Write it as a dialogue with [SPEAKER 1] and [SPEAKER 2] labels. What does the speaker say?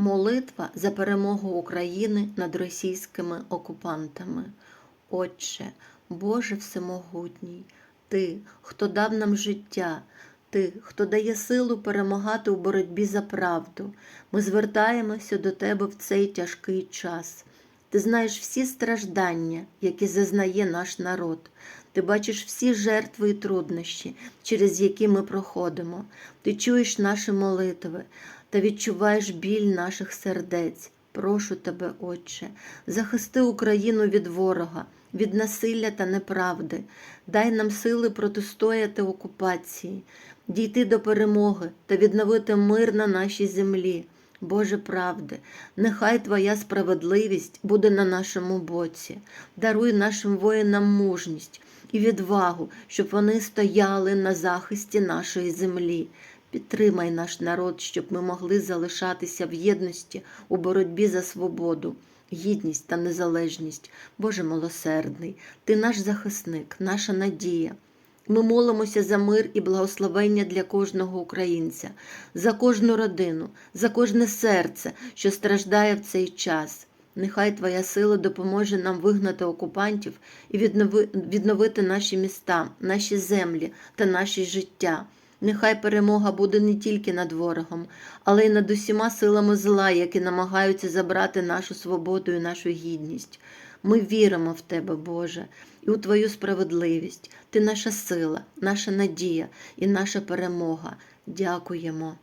[SPEAKER 1] Молитва за перемогу України над російськими окупантами. Отче, Боже Всемогутній, Ти, хто дав нам життя, Ти, хто дає силу перемагати у боротьбі за правду, ми звертаємося до Тебе в цей тяжкий час. Ти знаєш всі страждання, які зазнає наш народ. Ти бачиш всі жертви і труднощі, через які ми проходимо. Ти чуєш наші молитви та відчуваєш біль наших сердець. Прошу тебе, Отче, захисти Україну від ворога, від насилля та неправди. Дай нам сили протистояти окупації, дійти до перемоги та відновити мир на нашій землі. Боже правди, нехай Твоя справедливість буде на нашому боці. Даруй нашим воїнам мужність і відвагу, щоб вони стояли на захисті нашої землі. Підтримай наш народ, щоб ми могли залишатися в єдності у боротьбі за свободу, гідність та незалежність. Боже милосердний, Ти наш захисник, наша надія. Ми молимося за мир і благословення для кожного українця, за кожну родину, за кожне серце, що страждає в цей час. Нехай Твоя сила допоможе нам вигнати окупантів і відновити наші міста, наші землі та наші життя. Нехай перемога буде не тільки над ворогом, але й над усіма силами зла, які намагаються забрати нашу свободу і нашу гідність. Ми віримо в Тебе, Боже, і у Твою справедливість. Ти наша сила, наша надія і наша перемога. Дякуємо.